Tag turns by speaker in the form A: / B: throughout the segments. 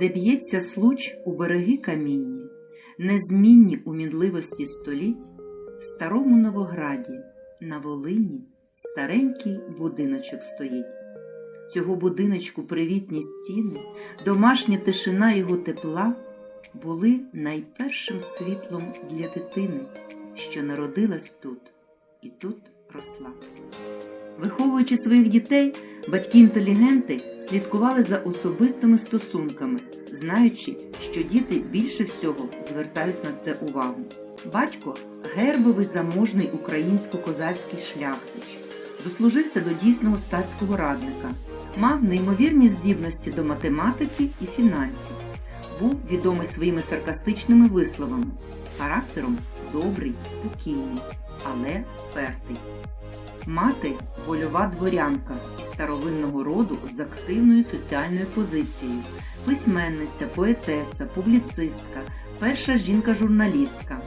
A: де б'ється случ у береги камінні, незмінні у мінливості століть, в старому Новограді, на Волині старенький будиночок стоїть. Цього будиночку привітні стіни, домашня тишина його тепла були найпершим світлом для дитини, що народилась тут і тут росла. Виховуючи своїх дітей, батьки-інтелігенти слідкували за особистими стосунками, знаючи, що діти більше всього звертають на це увагу. Батько гербовий заможний українсько-козацький шляхтич, дослужився до дійсного статського радника, мав неймовірні здібності до математики і фінансів, був відомий своїми саркастичними висловами, характером добрий, спокійний, але впертий. Мати вольова дворянка із старовинного роду з активною соціальною позицією, письменниця, поетеса, публіцистка, перша жінка-журналістка.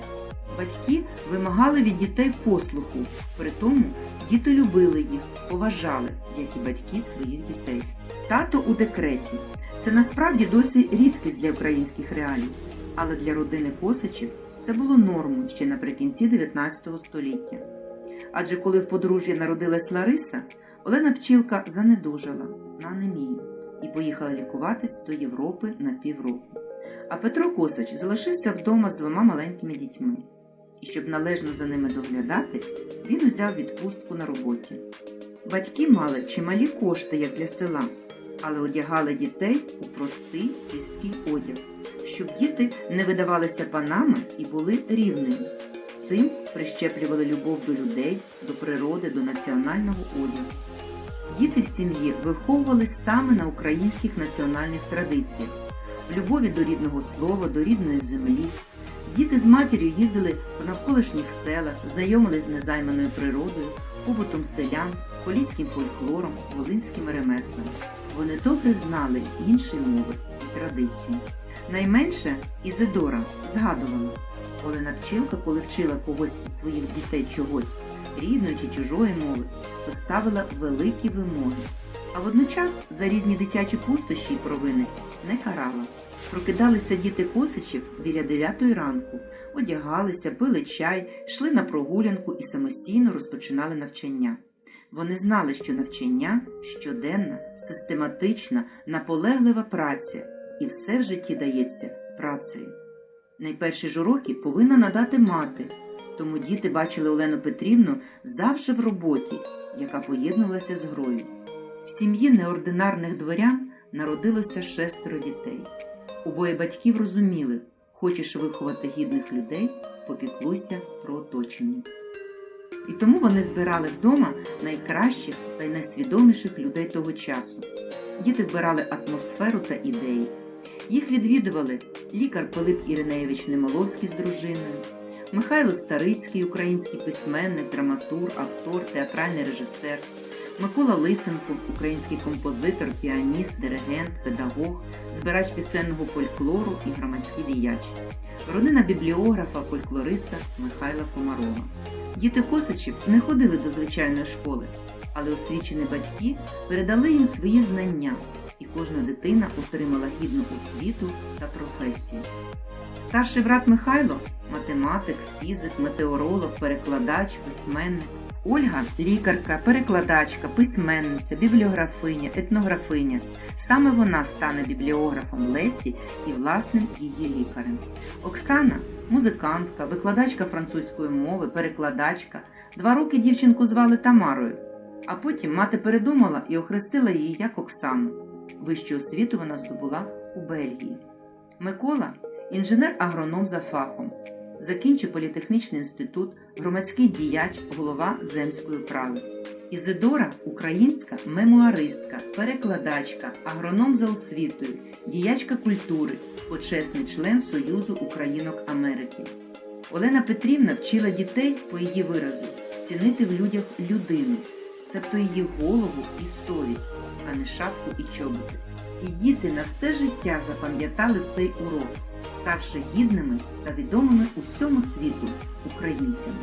A: Батьки вимагали від дітей послуху, при тому діти любили їх, поважали, як і батьки своїх дітей. Тато у декреті це насправді досі рідкість для українських реалій, але для родини Косачів це було нормою ще наприкінці 19 століття. Адже коли в подружжя народилась Лариса, Олена Пчілка занедужала на анемію і поїхала лікуватись до Європи на півроку. А Петро Косач залишився вдома з двома маленькими дітьми. І щоб належно за ними доглядати, він узяв відпустку на роботі. Батьки мали чималі кошти, як для села, але одягали дітей у простий сільський одяг, щоб діти не видавалися панами і були рівними. Цим прищеплювали любов до людей, до природи, до національного одягу. Діти в сім'ї виховувались саме на українських національних традиціях, в любові до рідного слова, до рідної землі. Діти з матір'ю їздили по навколишніх селах, знайомились з незайманою природою, побутом селян, поліським фольклором, волинськими ремеслами. Вони добре знали інші мови і традиції. Найменше Ізидора згадувала. Олена Пчілка, коли вчила когось із своїх дітей чогось, рідної чи чужої мови, то ставила великі вимоги. А водночас за різні дитячі пустощі й провини не карала. Прокидалися діти Косичів біля 9 ранку, одягалися, пили чай, йшли на прогулянку і самостійно розпочинали навчання. Вони знали, що навчання щоденна, систематична, наполеглива праця, і все в житті дається працею. Найперші ж уроки повинна надати мати, тому діти бачили Олену Петрівну завжди в роботі, яка поєднувалася з грою. В сім'ї неординарних дворян народилося шестеро дітей. Обоє батьків розуміли, хочеш виховати гідних людей, попіклуйся про оточення. І тому вони збирали вдома найкращих та й найсвідоміших людей того часу. Діти вбирали атмосферу та ідеї. Їх відвідували лікар Пилип Іринеєвич Немоловський з дружиною, Михайло Старицький, український письменник, драматург, актор, театральний режисер, Микола Лисенко, український композитор, піаніст, диригент, педагог, збирач пісенного фольклору і громадський діяч, родина бібліографа, фольклориста Михайла Комарова. Діти Косичів не ходили до звичайної школи, але освічені батьки передали їм свої знання, кожна дитина отримала гідну освіту та професію. Старший брат Михайло математик, фізик, метеоролог, перекладач, письменник. Ольга лікарка, перекладачка, письменниця, бібліографиня, етнографиня. Саме вона стане бібліографом Лесі і власним її лікарем. Оксана музикантка, викладачка французької мови, перекладачка. Два роки дівчинку звали Тамарою, а потім мати передумала і охрестила її як Оксану. Вищу освіту вона здобула у Бельгії. Микола інженер-агроном за фахом. Закінчив політехнічний інститут, громадський діяч, голова земської управи. Ізидора українська мемуаристка, перекладачка, агроном за освітою, діячка культури, почесний член Союзу Українок Америки. Олена Петрівна вчила дітей, по її виразу, цінити в людях людину, себто її голову і совість, а не шапку і чоботи. І діти на все життя запам'ятали цей урок, ставши гідними та відомими усьому світу українцями.